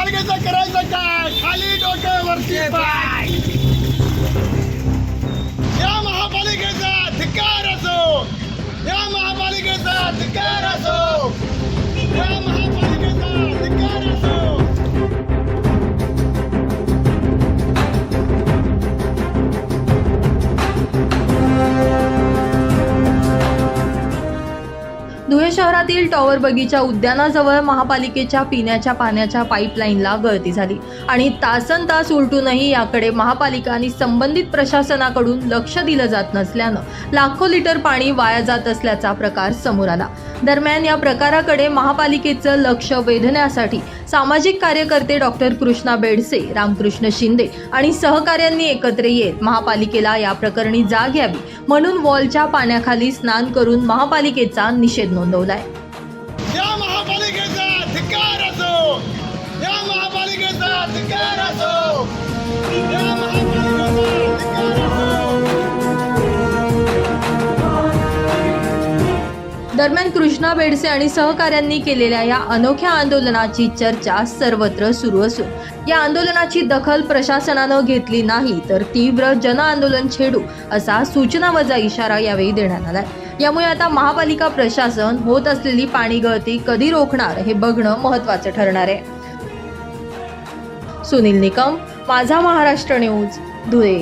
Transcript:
महापालिकेचं करायचं काय? खाली डोकं वरती पाय. या महापालिकेचा धिक्कार असो. या महापालिकेचा धिक्कार असो. शहरातील टॉवर बगीचा उद्यानाजवळ महापालिकेच्या पिण्याच्या पाण्याच्या पाईपलाईनला गळती झाली. आणि तासन तास उलटूनही याकडे महापालिका आणि संबंधित प्रशासनाकडून लक्ष दिलं जात नसल्यानं लाखो लिटर पाणी वाया जात असल्याचा प्रकार समोर आला. दरम्यान या प्रकाराकडे महापालिकेचं लक्ष वेधण्यासाठी सामाजिक कार्यकर्ते डॉक्टर कृष्णा बेडसे रामकृष्ण शिंदे आणि सहकाऱ्यांनी एकत्र येत महापालिकेला या प्रकरणी जाग घ्यावी म्हणून वॉलच्या पाण्याखाली स्नान करून महापालिकेचा निषेध नोंदवलाय. या महापालिकेचा दरम्यान कृष्णा बेडसे आणि सहकाऱ्यांनी केलेल्या या अनोख्या आंदोलनाची चर्चा सर्वत्र सुरू असून या आंदोलनाची दखल प्रशासनानं घेतली नाही तर तीव्र जन आंदोलन छेडू असा सूचना वजा इशारा यावेळी देण्यात आलाय. यामुळे आता महापालिका प्रशासन होत असलेली पाणी गळती कधी रोखणार हे बघणं महत्वाचं ठरणार आहे. सुनील निकम माझा महाराष्ट्र न्यूज धुळे.